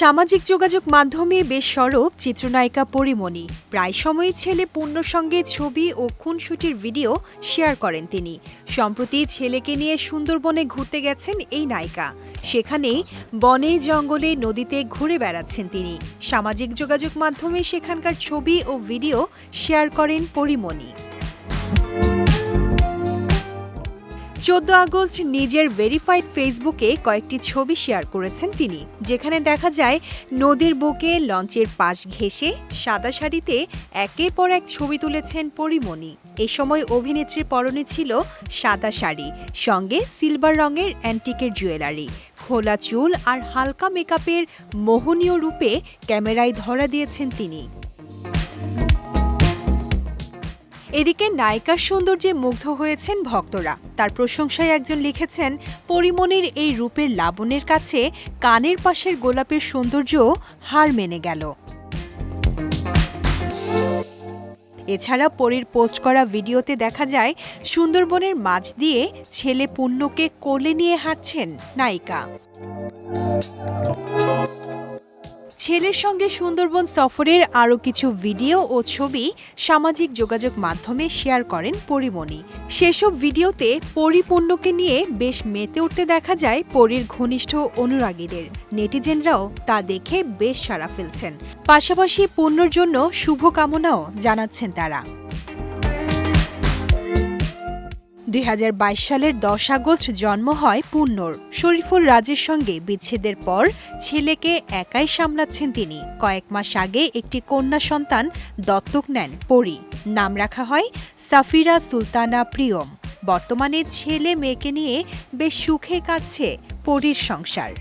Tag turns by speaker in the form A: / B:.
A: সামাজিক যোগাযোগ মাধ্যমে বেশ সরব চিত্রনায়িকা পরিমণি। প্রায় সময়ই ছেলে পূর্ণর সঙ্গে ছবি ও খুনসুটির ভিডিও শেয়ার করেন তিনি। সম্প্রতি ছেলেকে নিয়ে সুন্দরবনে ঘুরতে গেছেন এই নায়িকা। সেখানেই বনে, জঙ্গলে, নদীতে ঘুরে বেড়াচ্ছেন তিনি। সামাজিক যোগাযোগ মাধ্যমে সেখানকার ছবি ও ভিডিও শেয়ার করেন পরিমণি। চোদ্দ আগস্ট নিজের ভেরিফাইড ফেসবুকে কয়েকটি ছবি শেয়ার করেছেন তিনি, যেখানে দেখা যায় নদীর বুকে লঞ্চের পাশ ঘেঁষে সাদা শাড়িতে একের পর এক ছবি তুলেছেন পরিমণি। এ সময় অভিনেত্রীর পরনে ছিল সাদা শাড়ি, সঙ্গে সিলভার রঙের অ্যান্টিকের জুয়েলারি খোলা চুল আর হালকা মেকআপের মোহনীয় রূপে ক্যামেরায় ধরা দিয়েছেন তিনি। এদিকে নায়িকার সৌন্দর্যে মুগ্ধ হয়েছেন ভক্তরা। তার প্রশংসায় একজন লিখেছেন, পরিমণির এই রূপের লাবণের কাছে কানের পাশের গোলাপের সৌন্দর্য হার মেনে গেল। এছাড়া পরীর পোস্ট করা ভিডিওতে দেখা যায়, সুন্দরবনের মাঝ দিয়ে ছেলে পুণ্যকে কোলে নিয়ে হাঁটছেন নায়িকা। ছেলের সঙ্গে সুন্দরবন সফরের আরও কিছু ভিডিও ও ছবি সামাজিক যোগাযোগ মাধ্যমে শেয়ার করেন পরিমণি। সেসব ভিডিওতে পরিপূর্ণকে নিয়ে বেশ মেতে উঠতে দেখা যায় পরীর ঘনিষ্ঠ অনুরাগীদের। নেটিজেনরাও তা দেখে বেশ সাড়া ফেলছেন। পাশাপাশি পূর্ণর জন্য শুভকামনাও জানাচ্ছেন তারা। দুই হাজার বাইশ সালের দশ আগস্ট জন্ম হয় পূর্ণর শরীফুল রাজের সঙ্গে বিচ্ছেদের পর ছেলেকে একাই সামলাচ্ছেন তিনি। কয়েক মাস আগে একটি কন্যা সন্তান দত্তক নেন পরি। নাম রাখা হয় সাফিরা সুলতানা প্রিয়ম। বর্তমানে ছেলে মেয়েকে নিয়ে বেশ সুখে কাটছে পরীর সংসার।